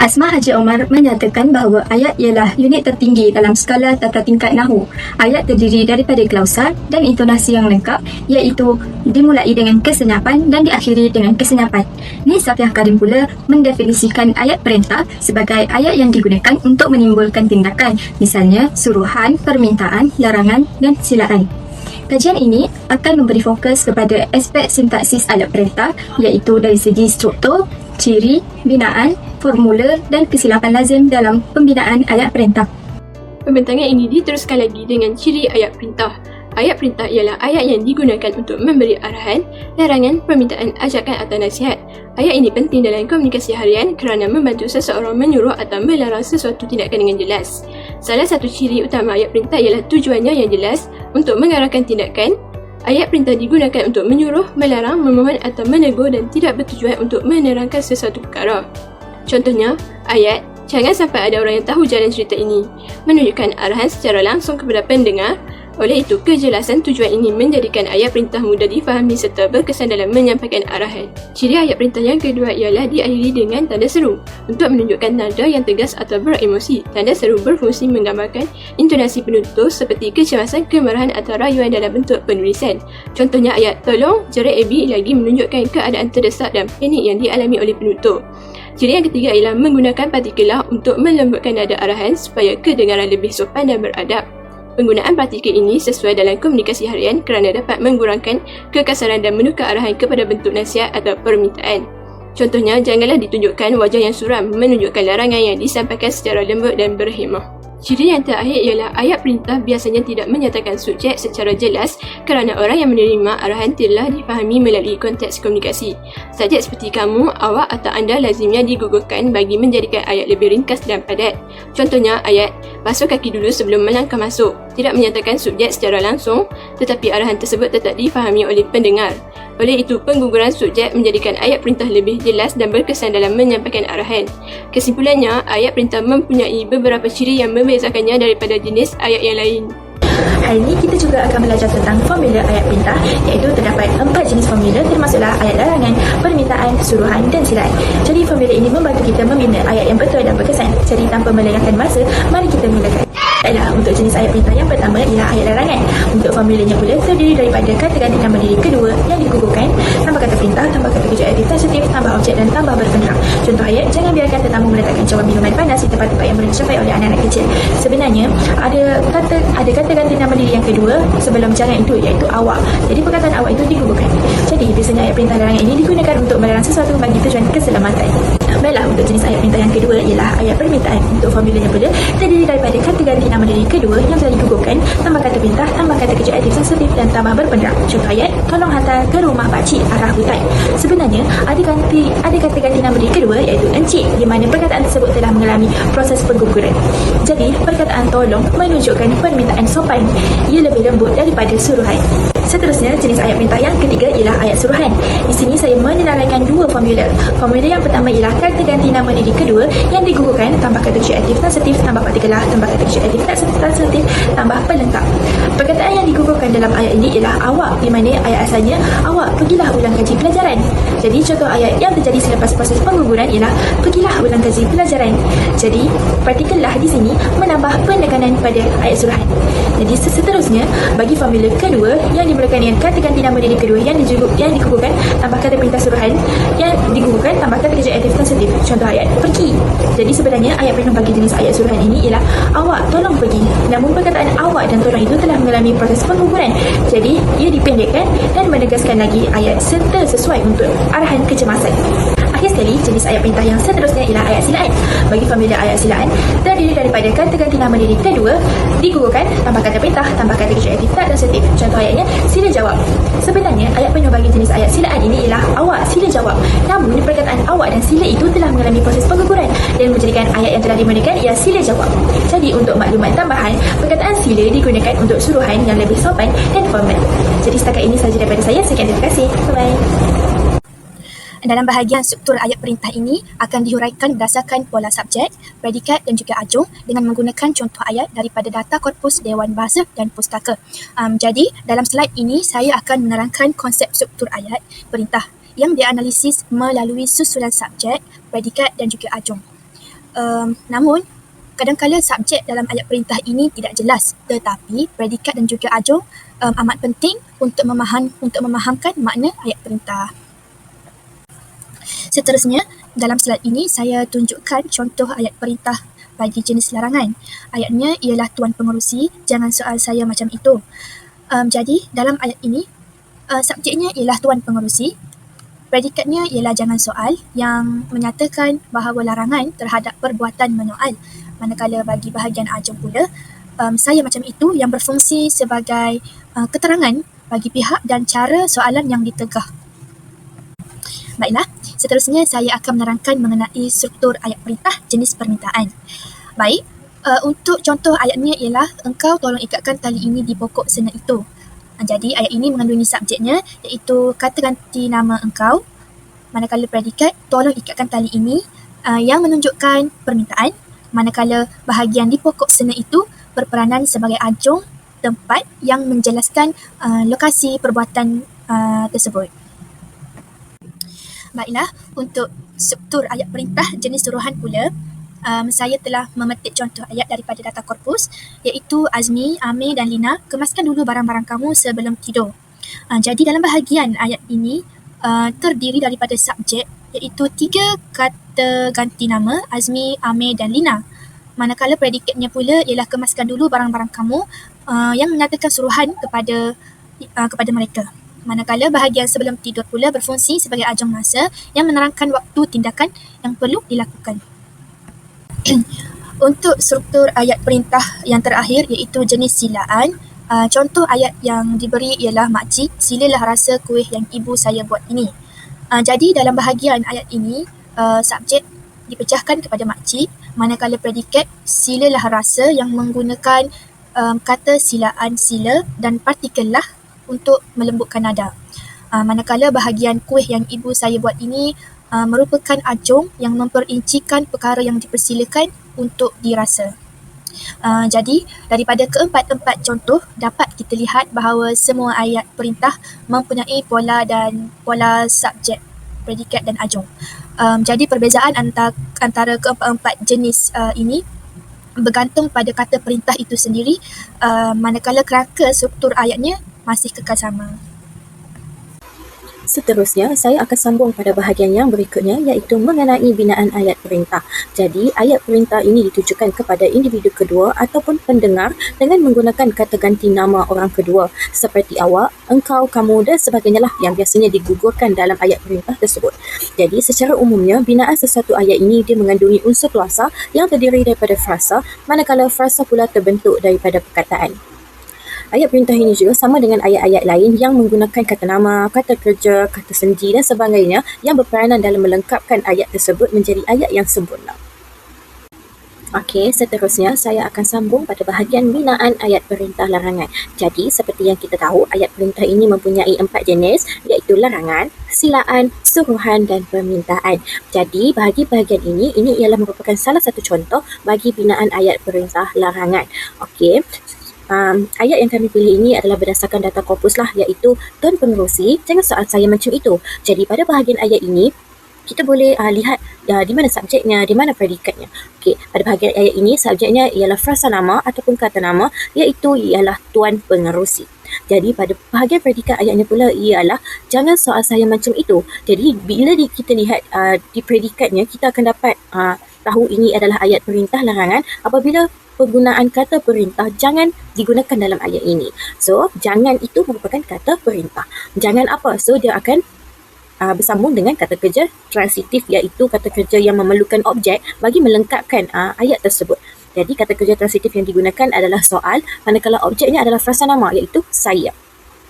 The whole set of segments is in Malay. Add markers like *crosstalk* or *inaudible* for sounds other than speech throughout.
Asma Haji Omar menyatakan bahawa ayat ialah unit tertinggi dalam skala tata tingkat Nahu. Ayat terdiri daripada klausa dan intonasi yang lengkap iaitu dimulai dengan kesenyapan dan diakhiri dengan kesenyapan. Ni Safiah Karim pula mendefinisikan ayat perintah sebagai ayat yang digunakan untuk menimbulkan tindakan misalnya suruhan, permintaan, larangan dan silaan. Kajian ini akan memberi fokus kepada aspek sintaksis ayat perintah iaitu dari segi struktur, ciri, binaan, formula dan kesilapan lazim dalam pembinaan ayat perintah. Pembentangan ini diteruskan lagi dengan ciri ayat perintah. Ayat perintah ialah ayat yang digunakan untuk memberi arahan, larangan, permintaan, ajakan atau nasihat. Ayat ini penting dalam komunikasi harian kerana membantu seseorang menyuruh atau melarang sesuatu tindakan dengan jelas. Salah satu ciri utama ayat perintah ialah tujuannya yang jelas untuk mengarahkan tindakan, Ayat perintah digunakan untuk menyuruh, melarang, memohon atau menegur dan tidak bertujuan untuk menerangkan sesuatu perkara. Contohnya, ayat Jangan sampai ada orang yang tahu jalan cerita ini menunjukkan arahan secara langsung kepada pendengar oleh itu, kejelasan tujuan ini menjadikan ayat perintah mudah difahami serta berkesan dalam menyampaikan arahan. Ciri ayat perintah yang kedua ialah diakhiri dengan tanda seru untuk menunjukkan nada yang tegas atau beremosi. Tanda seru berfungsi menggambarkan intonasi penutur seperti kecemasan, kemarahan atau rayuan dalam bentuk penulisan. Contohnya ayat tolong jerat AB lagi menunjukkan keadaan terdesak dan panik yang dialami oleh penutur. Ciri yang ketiga ialah menggunakan partikelah untuk melembutkan nada arahan supaya kedengaran lebih sopan dan beradab. Penggunaan partikel ini sesuai dalam komunikasi harian kerana dapat mengurangkan kekasaran dan menukar arahan kepada bentuk nasihat atau permintaan. Contohnya, janganlah ditunjukkan wajah yang suram menunjukkan larangan yang disampaikan secara lembut dan berhemah. Ciri yang terakhir ialah ayat perintah biasanya tidak menyatakan subjek secara jelas kerana orang yang menerima arahan telah difahami melalui konteks komunikasi. Subjek seperti kamu, awak atau anda lazimnya digugurkan bagi menjadikan ayat lebih ringkas dan padat. Contohnya ayat, basuh kaki dulu sebelum melangkah masuk. Tidak menyatakan subjek secara langsung tetapi arahan tersebut tetap difahami oleh pendengar. Oleh itu, pengguguran subjek menjadikan ayat perintah lebih jelas dan berkesan dalam menyampaikan arahan. Kesimpulannya, ayat perintah mempunyai beberapa ciri yang membezakannya daripada jenis ayat yang lain. Hari ini kita juga akan belajar tentang formula ayat perintah iaitu terdapat empat jenis formula termasuklah ayat larangan, permintaan, suruhan dan silaan. Jadi formula ini membantu kita membina ayat yang betul dan berkesan. Jadi tanpa melengahkan masa, mari kita mulakan. Adalah untuk jenis ayat perintah yang pertama ialah ayat larangan. Untuk formulanya pula terdiri daripada kata ganti nama diri kedua yang digugurkan tambah kata perintah, tambah kata kerja adjektif sensitif, tambah objek dan tambah berpenerang. Contoh ayat, jangan biarkan tetamu meletakkan cawan minuman panas di tempat-tempat yang boleh dicapai oleh anak-anak kecil. Sebenarnya, ada kata ada kata ganti nama diri yang kedua sebelum jangan itu iaitu awak. Jadi perkataan awak itu digugurkan. Jadi biasanya ayat perintah larangan ini digunakan untuk melarang sesuatu bagi tujuan keselamatan. Baiklah, untuk jenis ayat perintah yang kedua ialah ayat permintaan. Untuk formulanya pula terdiri daripada kata ganti nama diri kedua yang telah digugurkan, tambah kata perintah, tambah kata kerja adjektif sensitif dan tambah berpenerang. Contoh ayat, tolong hantar ke rumah pakcik arah hutan. Sebenarnya, ada ganti ada kata ganti nama diri kedua iaitu encik di mana perkataan tersebut telah mengalami proses pengguguran. Jadi, perkataan tolong menunjukkan permintaan sopan. Ia lebih lembut daripada suruhan. Seterusnya, jenis ayat perintah yang ketiga ialah ayat suruhan. Di sini saya menerangkan dua formula. Formula yang pertama ialah kata ganti nama diri kedua yang digugurkan tambah kata kerja adjektif sensitif tambah partikelah tambah kata kerja adjektif tak sensitif tambah pelengkap. Perkataan yang digugurkan dalam ayat ini ialah awak di mana ayat asalnya awak pergilah ulang kaji pelajaran. Jadi contoh ayat yang terjadi selepas proses pengguguran ialah pergilah ulang kaji pelajaran. Jadi partikelah di sini menambah penekanan pada ayat suruhan. Jadi seterusnya bagi formula kedua yang dimulakan dengan kata ganti nama diri kedua yang dijugur, yang digugurkan tambah kata perintah suruhan yang digugurkan tambah kata kerja adjektif sensitif. Contoh ayat pergi. Jadi sebenarnya ayat perintah bagi jenis ayat suruhan ini ialah awak tolong pergi. Namun perkataan awak dan tolong itu telah mengalami proses pengguguran. Jadi ia dipendekkan dan menegaskan lagi ayat serta sesuai untuk arahan kecemasan. Akhir sekali, jenis ayat perintah yang seterusnya ialah ayat silaan. Bagi formula ayat silaan, terdiri daripada kata ganti nama diri kedua, digugurkan, tambah kata perintah, tambah kata kerja aktif tak dan setif. Contoh ayatnya, sila jawab. Sebenarnya, ayat penuh bagi jenis ayat silaan ini ialah awak, sila jawab. Namun, perkataan awak dan sila itu telah mengalami proses pengguguran dan menjadikan ayat yang telah digunakan ialah sila jawab. Jadi, untuk maklumat tambahan, perkataan sila digunakan untuk suruhan yang lebih sopan dan formal. Jadi, setakat ini sahaja daripada saya. Sekian terima kasih. Bye-bye. Dalam bahagian struktur ayat perintah ini akan dihuraikan berdasarkan pola subjek, predikat dan juga ajung dengan menggunakan contoh ayat daripada data korpus Dewan Bahasa dan Pustaka. Um, jadi, dalam slide ini saya akan menerangkan konsep struktur ayat perintah yang dianalisis melalui susulan subjek, predikat dan juga ajung. Um, namun, kadang-kala subjek dalam ayat perintah ini tidak jelas tetapi predikat dan juga ajung um, amat penting untuk memaham untuk memahamkan makna ayat perintah. Seterusnya, dalam slide ini saya tunjukkan contoh ayat perintah bagi jenis larangan. Ayatnya ialah tuan pengerusi, jangan soal saya macam itu. Um, jadi, dalam ayat ini, uh, subjeknya ialah tuan pengerusi, predikatnya ialah jangan soal yang menyatakan bahawa larangan terhadap perbuatan menyoal manakala bagi bahagian ajung pula um, saya macam itu yang berfungsi sebagai uh, keterangan bagi pihak dan cara soalan yang ditegah. Baiklah, seterusnya saya akan menerangkan mengenai struktur ayat perintah jenis permintaan. Baik, uh, untuk contoh ayatnya ialah engkau tolong ikatkan tali ini di pokok sena itu. Uh, jadi ayat ini mengandungi subjeknya iaitu kata ganti nama engkau manakala predikat tolong ikatkan tali ini uh, yang menunjukkan permintaan manakala bahagian di pokok sena itu berperanan sebagai ajung tempat yang menjelaskan uh, lokasi perbuatan uh, tersebut. Baiklah, untuk struktur ayat perintah jenis suruhan pula, um, saya telah memetik contoh ayat daripada data korpus iaitu Azmi, Amir dan Lina kemaskan dulu barang-barang kamu sebelum tidur. Uh, jadi dalam bahagian ayat ini uh, terdiri daripada subjek iaitu tiga kata ganti nama Azmi, Amir dan Lina. Manakala predikatnya pula ialah kemaskan dulu barang-barang kamu uh, yang menyatakan suruhan kepada uh, kepada mereka. Manakala bahagian sebelum tidur pula berfungsi sebagai ajang masa yang menerangkan waktu tindakan yang perlu dilakukan. *clears throat* Untuk struktur ayat perintah yang terakhir iaitu jenis silaan, uh, contoh ayat yang diberi ialah makcik, silalah rasa kuih yang ibu saya buat ini. Uh, jadi dalam bahagian ayat ini, uh, subjek dipecahkan kepada makcik, manakala predikat silalah rasa yang menggunakan um, kata silaan sila dan partikel lah untuk melembutkan nada. Uh, manakala bahagian kuih yang ibu saya buat ini uh, merupakan ajung yang memperincikan perkara yang dipersilakan untuk dirasa. Uh, jadi daripada keempat-empat contoh dapat kita lihat bahawa semua ayat perintah mempunyai pola dan pola subjek, predikat dan ajung. Um, jadi perbezaan antara antara keempat-empat jenis uh, ini bergantung pada kata perintah itu sendiri uh, manakala kerangka struktur ayatnya masih kekal sama. Seterusnya, saya akan sambung pada bahagian yang berikutnya iaitu mengenai binaan ayat perintah. Jadi, ayat perintah ini ditujukan kepada individu kedua ataupun pendengar dengan menggunakan kata ganti nama orang kedua seperti awak, engkau, kamu dan sebagainya lah yang biasanya digugurkan dalam ayat perintah tersebut. Jadi, secara umumnya, binaan sesuatu ayat ini dia mengandungi unsur luasa yang terdiri daripada frasa manakala frasa pula terbentuk daripada perkataan. Ayat perintah ini juga sama dengan ayat-ayat lain yang menggunakan kata nama, kata kerja, kata senji dan sebagainya yang berperanan dalam melengkapkan ayat tersebut menjadi ayat yang sempurna. Okey, seterusnya saya akan sambung pada bahagian binaan ayat perintah larangan. Jadi, seperti yang kita tahu, ayat perintah ini mempunyai empat jenis iaitu larangan, silaan, suruhan dan permintaan. Jadi, bagi bahagian ini, ini ialah merupakan salah satu contoh bagi binaan ayat perintah larangan. Okey, um, ayat yang kami pilih ini adalah berdasarkan data korpus lah iaitu Tuan Pengerusi, jangan soal saya macam itu. Jadi pada bahagian ayat ini, kita boleh uh, lihat uh, di mana subjeknya, di mana predikatnya. Okey, pada bahagian ayat ini subjeknya ialah frasa nama ataupun kata nama iaitu ialah Tuan Pengerusi. Jadi pada bahagian predikat ayatnya pula ialah jangan soal saya macam itu. Jadi bila di, kita lihat uh, di predikatnya kita akan dapat uh, tahu ini adalah ayat perintah larangan apabila penggunaan kata perintah jangan digunakan dalam ayat ini. So, jangan itu merupakan kata perintah. Jangan apa? So, dia akan uh, bersambung dengan kata kerja transitif iaitu kata kerja yang memerlukan objek bagi melengkapkan uh, ayat tersebut. Jadi, kata kerja transitif yang digunakan adalah soal manakala objeknya adalah frasa nama iaitu saya.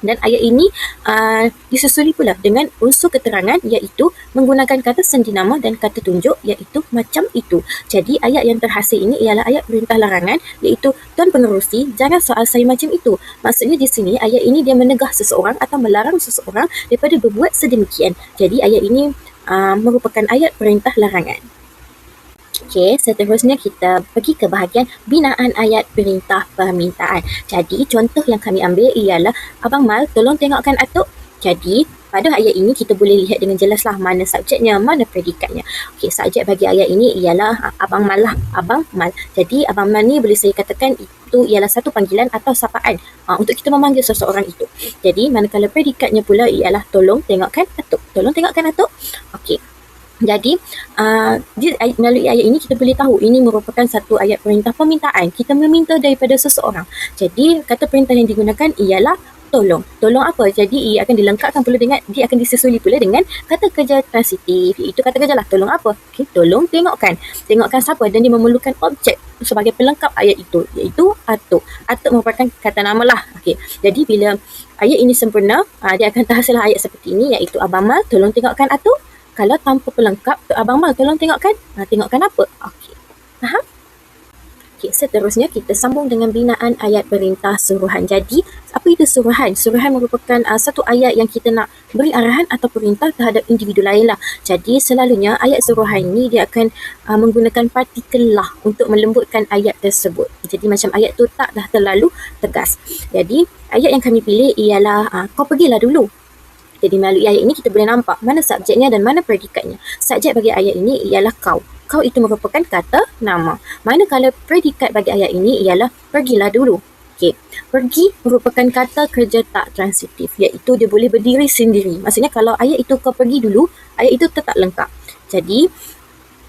Dan ayat ini uh, disusuli pula dengan unsur keterangan iaitu menggunakan kata sendi nama dan kata tunjuk iaitu macam itu. Jadi ayat yang terhasil ini ialah ayat perintah larangan iaitu Tuan Penerusi jangan soal saya macam itu. Maksudnya di sini ayat ini dia menegah seseorang atau melarang seseorang daripada berbuat sedemikian. Jadi ayat ini uh, merupakan ayat perintah larangan. Okey, seterusnya kita pergi ke bahagian binaan ayat perintah permintaan. Jadi, contoh yang kami ambil ialah, Abang Mal, tolong tengokkan atuk. Jadi, pada ayat ini kita boleh lihat dengan jelaslah mana subjeknya, mana predikatnya. Okey, subjek bagi ayat ini ialah ah, abang mal lah, abang mal. Jadi abang mal ni boleh saya katakan itu ialah satu panggilan atau sapaan uh, untuk kita memanggil seseorang itu. Jadi manakala predikatnya pula ialah tolong tengokkan atuk. Tolong tengokkan atuk. Okey. Jadi, uh, melalui ayat ini kita boleh tahu ini merupakan satu ayat perintah permintaan. Kita meminta daripada seseorang. Jadi, kata perintah yang digunakan ialah tolong. Tolong apa? Jadi, ia akan dilengkapkan pula dengan, dia akan disusuli pula dengan kata kerja transitif. Itu kata kerja lah. Tolong apa? Okay, tolong tengokkan. Tengokkan siapa dan dia memerlukan objek sebagai pelengkap ayat itu. Iaitu atuk. Atuk merupakan kata nama lah. Okay. Jadi, bila ayat ini sempurna, uh, dia akan terhasil ayat seperti ini iaitu Abang tolong tengokkan atuk kalau tanpa pelengkap, tu Abang Mal tolong tengokkan. Ha, tengokkan apa? Okey. Faham? Okey, seterusnya kita sambung dengan binaan ayat perintah suruhan. Jadi, apa itu suruhan? Suruhan merupakan uh, satu ayat yang kita nak beri arahan atau perintah terhadap individu lain lah. Jadi, selalunya ayat suruhan ini dia akan uh, menggunakan partikel lah untuk melembutkan ayat tersebut. Jadi, macam ayat tu tak dah terlalu tegas. Jadi, ayat yang kami pilih ialah uh, kau pergilah dulu. Jadi melalui ayat ini kita boleh nampak mana subjeknya dan mana predikatnya. Subjek bagi ayat ini ialah kau. Kau itu merupakan kata nama. Manakala predikat bagi ayat ini ialah pergilah dulu. Okey. Pergi merupakan kata kerja tak transitif iaitu dia boleh berdiri sendiri. Maksudnya kalau ayat itu kau pergi dulu, ayat itu tetap lengkap. Jadi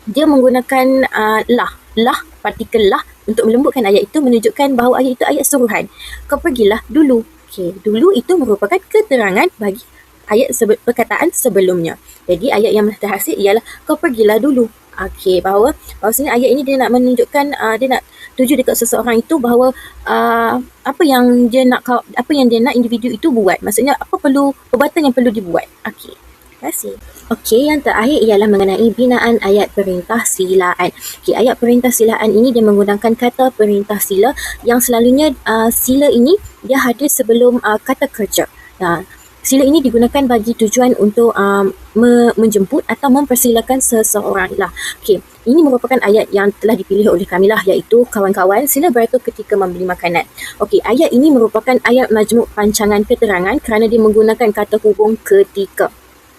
dia menggunakan uh, lah, lah partikel lah untuk melembutkan ayat itu menunjukkan bahawa ayat itu ayat suruhan. Kau pergilah dulu. Okey, dulu itu merupakan keterangan bagi ayat sebe- perkataan sebelumnya. Jadi ayat yang terhasil ialah kau pergilah dulu. Okey, bahawa bahawasanya ayat ini dia nak menunjukkan uh, dia nak tuju dekat seseorang itu bahawa uh, apa yang dia nak apa yang dia nak individu itu buat. Maksudnya apa perlu perbuatan yang perlu dibuat. Okey. Terima kasih. Okey, yang terakhir ialah mengenai binaan ayat perintah silaan. Okey, ayat perintah silaan ini dia menggunakan kata perintah sila yang selalunya uh, sila ini dia hadir sebelum uh, kata kerja. Nah, Sila ini digunakan bagi tujuan untuk um, me- menjemput atau mempersilakan seseorang lah. Okey, ini merupakan ayat yang telah dipilih oleh kami lah iaitu kawan-kawan sila beratur ketika membeli makanan. Okey, ayat ini merupakan ayat majmuk pancangan keterangan kerana dia menggunakan kata hubung ketika.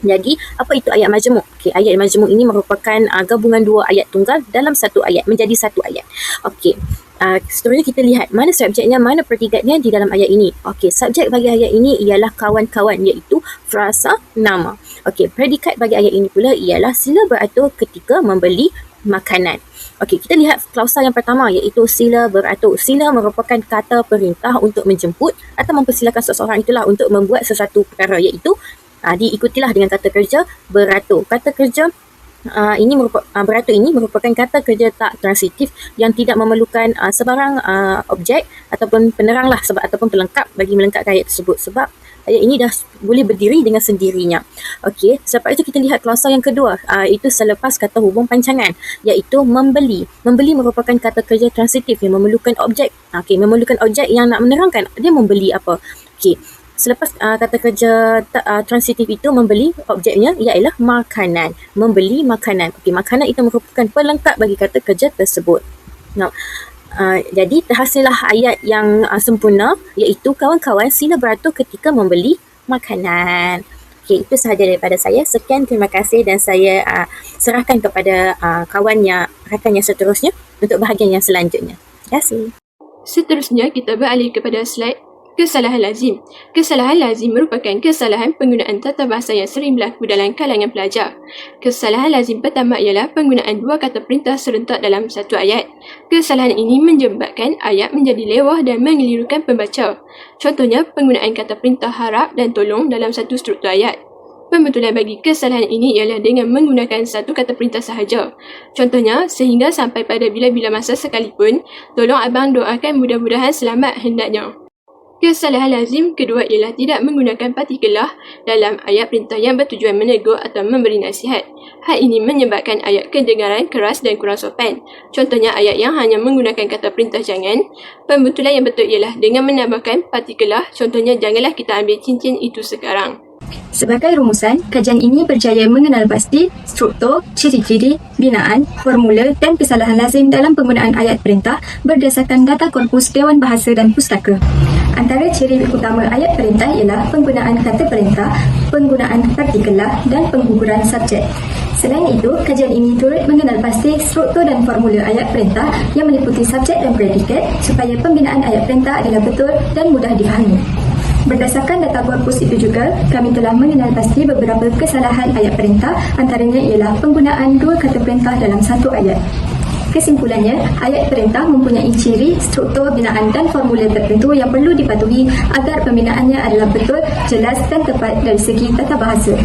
Jadi, apa itu ayat majmuk? Okey, ayat majmuk ini merupakan uh, gabungan dua ayat tunggal dalam satu ayat menjadi satu ayat. Okey, Uh, seterusnya kita lihat mana subjeknya, mana predikatnya di dalam ayat ini. Okey, subjek bagi ayat ini ialah kawan-kawan iaitu frasa nama. Okey, predikat bagi ayat ini pula ialah sila beratur ketika membeli makanan. Okey, kita lihat klausa yang pertama iaitu sila beratur. Sila merupakan kata perintah untuk menjemput atau mempersilakan seseorang itulah untuk membuat sesuatu perkara iaitu uh, diikutilah dengan kata kerja beratur. Kata kerja uh, ini merupakan uh, beratur ini merupakan kata kerja tak transitif yang tidak memerlukan uh, sebarang uh, objek ataupun penerang lah sebab ataupun pelengkap bagi melengkapkan ayat tersebut sebab ayat ini dah boleh berdiri dengan sendirinya. Okey, selepas itu kita lihat klausa yang kedua uh, itu selepas kata hubung pancangan iaitu membeli. Membeli merupakan kata kerja transitif yang memerlukan objek. Okey, memerlukan objek yang nak menerangkan dia membeli apa. Okey, Selepas uh, kata kerja uh, transitif itu membeli objeknya ialah makanan. Membeli makanan. Okey, makanan itu merupakan pelengkap bagi kata kerja tersebut. Now, uh, jadi terhasillah ayat yang uh, sempurna iaitu kawan-kawan sila beratur ketika membeli makanan. Okey, itu sahaja daripada saya. Sekian terima kasih dan saya uh, serahkan kepada uh, kawan yang rakan yang seterusnya untuk bahagian yang selanjutnya. Terima kasih. Seterusnya kita beralih kepada slide Kesalahan lazim. Kesalahan lazim merupakan kesalahan penggunaan tata bahasa yang sering berlaku dalam kalangan pelajar. Kesalahan lazim pertama ialah penggunaan dua kata perintah serentak dalam satu ayat. Kesalahan ini menyebabkan ayat menjadi lewah dan mengelirukan pembaca. Contohnya, penggunaan kata perintah harap dan tolong dalam satu struktur ayat. Pembetulan bagi kesalahan ini ialah dengan menggunakan satu kata perintah sahaja. Contohnya, sehingga sampai pada bila-bila masa sekalipun, tolong abang doakan mudah-mudahan selamat hendaknya. Kesalahan lazim kedua ialah tidak menggunakan partikelah dalam ayat perintah yang bertujuan menegur atau memberi nasihat. Hal ini menyebabkan ayat kedengaran keras dan kurang sopan. Contohnya ayat yang hanya menggunakan kata perintah jangan. Pembetulan yang betul ialah dengan menambahkan partikelah. Contohnya janganlah kita ambil cincin itu sekarang. Sebagai rumusan, kajian ini berjaya mengenal pasti struktur, ciri-ciri, binaan, formula dan kesalahan lazim dalam penggunaan ayat perintah berdasarkan data korpus Dewan Bahasa dan Pustaka. Antara ciri utama ayat perintah ialah penggunaan kata perintah, penggunaan partikelar dan pengguguran subjek. Selain itu, kajian ini turut mengenal pasti struktur dan formula ayat perintah yang meliputi subjek dan predikat supaya pembinaan ayat perintah adalah betul dan mudah difahami. Berdasarkan data korpus itu juga, kami telah mengenal pasti beberapa kesalahan ayat perintah antaranya ialah penggunaan dua kata perintah dalam satu ayat. Kesimpulannya, ayat perintah mempunyai ciri, struktur, binaan dan formula tertentu yang perlu dipatuhi agar pembinaannya adalah betul, jelas dan tepat dari segi tata bahasa.